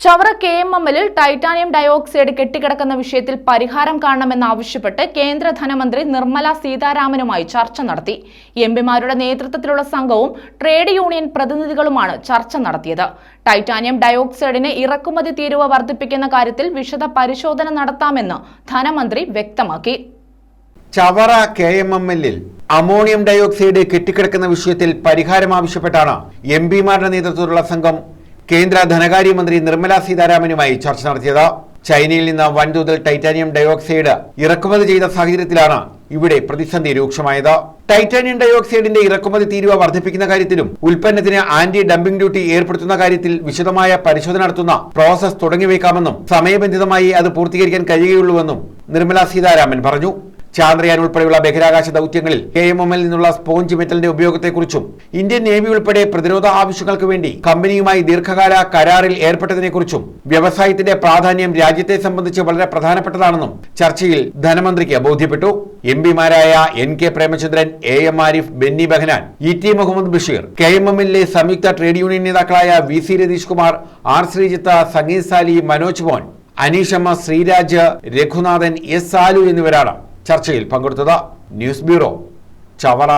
Chavara K M എമ്മിൽ titanium dioxide കെട്ടിക്കിടക്കുന്ന വിഷയത്തിൽ പരിഹാരം കാണണമെന്നാവശ്യപ്പെട്ട് കേന്ദ്ര ധനമന്ത്രി നിർമ്മല സീതാരാമനുമായി ചർച്ച നടത്തി. എം പിമാരുടെ നേതൃത്വത്തിലുള്ള സംഘവും ട്രേഡ് യൂണിയൻ പ്രതിനിധികളുമാണ് ചർച്ച നടത്തിയത്. ടൈറ്റാനിയം ഡയോക്സൈഡിന് ഇറക്കുമതി തീരുവ വർദ്ധിപ്പിക്കുന്ന കാര്യത്തിൽ വിശദ പരിശോധന നടത്താമെന്ന് ധനമന്ത്രി വ്യക്തമാക്കി. ചവറ കെ എം എം എല്ലിൽ അമോണിയം ഡയോക്സൈഡ് കെട്ടിക്കിടക്കുന്ന വിഷയത്തിൽ പരിഹാരം ആവശ്യപ്പെട്ടാണ് എം പിമാരുടെ നേതൃത്വത്തിലുള്ള സംഘം കേന്ദ്ര ധനകാര്യമന്ത്രി നിർമ്മല സീതാരാമനുമായി ചർച്ച നടത്തിയത്. ചൈനയിൽ നിന്ന് വൻതോതിൽ ടൈറ്റാനിയം ഡയോക്സൈഡ് ഇറക്കുമതി ചെയ്ത സാഹചര്യത്തിലാണ് ഇവിടെ പ്രതിസന്ധി രൂക്ഷമായത്. ടൈറ്റാനിയം ഡയോക്സൈഡിന്റെ ഇറക്കുമതി തീരുവ വർദ്ധിപ്പിക്കുന്ന കാര്യത്തിലും ഉൽപ്പന്നത്തിന് ആന്റി ഡംപിംഗ് ഡ്യൂട്ടി ഏർപ്പെടുത്തുന്ന കാര്യത്തിൽ വിശദമായ പരിശോധന നടത്തുന്ന പ്രോസസ് തുടങ്ങിവെക്കാമെന്നും സമയബന്ധിതമായി അത് പൂർത്തീകരിക്കാൻ കഴിയുകയുള്ളൂവെന്നും നിർമ്മല സീതാരാമൻ പറഞ്ഞു. ചാന്ദ്രയാൻ ഉൾപ്പെടെയുള്ള ബഹിരാകാശ ദൗത്യങ്ങളിൽ കെ എം എമ്മിൽ നിന്നുള്ള സ്പോഞ്ച് മെറ്റലിന്റെ ഉപയോഗത്തെക്കുറിച്ചും ഇന്ത്യൻ നേവി ഉൾപ്പെടെ പ്രതിരോധ ആവശ്യങ്ങൾക്ക് വേണ്ടി കമ്പനിയുമായി ദീർഘകാല കരാറിൽ ഏർപ്പെട്ടതിനെക്കുറിച്ചും വ്യവസായത്തിന്റെ പ്രാധാന്യം രാജ്യത്തെ സംബന്ധിച്ച് വളരെ പ്രധാനപ്പെട്ടതാണെന്നും ചർച്ചയിൽ ധനമന്ത്രിക്ക് ബോധ്യപ്പെട്ടു. M പിമാരായ N K Premachandran A M Arif Benny Behanan E T Muhammad Basheer K M എമ്മിലെ സംയുക്ത ട്രേഡ് യൂണിയൻ നേതാക്കളായ V C Ratheesh Kumar R Sreejith Sangeeth Sali Manoj Mon Aneeshamma Sreeraj Raghunathan S Salu എന്നിവരാണ്. ചർച്ചയിൽ പങ്കെടുത്തത് news bureau Chavara.